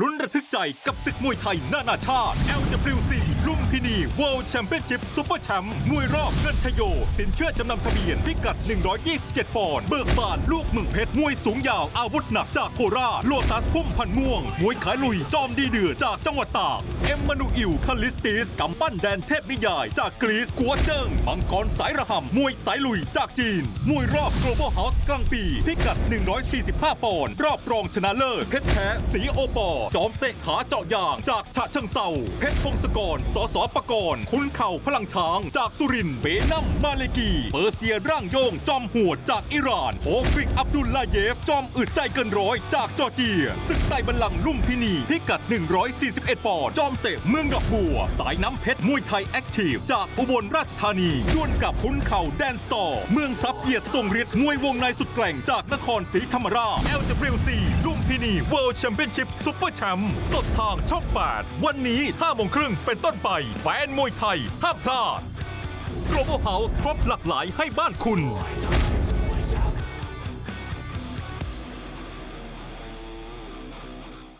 ลุ้นระทึกใจกับศึกมวยไทยนานาชาติ LWC ลุมพินี World Championship Super Champ มวยรอบเงินชโย สินเชื่อจำนำทะเบียนพิกัด 127 ปอนด์เบิกบานลูกเมืองเพชร มวยสูงยาวอาวุธหนักจากโคราชโลตัสพุ่มพันม่วง มวยขายลุย จอมดีเดือดจากจังหวัดตากเอ็มมานูอิลคาลิสติสกำปั้นแดนเทพนิยาย จากกรีซกัวเจิ้งมังกรสายระห่ำมวยสายลุยจากจีน มวยรอบ Global House กลางปี พิกัด 145 ปอนด์รอบรองชนะเลิศเพชรแท้สีโอปอจอมเตะขาเจาะยาง จากฉะเชิงเซาเพชรพงศกรสสปกรณ์คุณเข่าพลังช้าง จากสุรินเบนัมมาเลกี เปอร์เซียร่างโยง จอมหัวจากอิหร่านโฮฟิกอับดุลลาเยฟ จอมอึดใจเกินร้อยจากจอร์เจียศึกไต่บัลลังก์ลุ่มพินีพิกัด 141 ปอนด์จอมเตะเมืองดอกบัว สายน้ำเพชรมวยไทยแอคทีฟจากอุบลราชธานีด้วลกับคุณเข่าแดนสตอร์เมืองซับเกียรติทรงฤทธิ์มวยวงในสุดแกร่งจากนครศรีธรรมราช LWC ลุ่มพินีเวิลด์แชมเปี้ยนชิพซุปเปอร์ World Championship Super Champ สดทางช่อง 8 วันนี้5โมงครึ่งเป็นต้นไป แฟนมวยไทยห้ามพลาด Global House ครบหลากหลายให้บ้านคุณ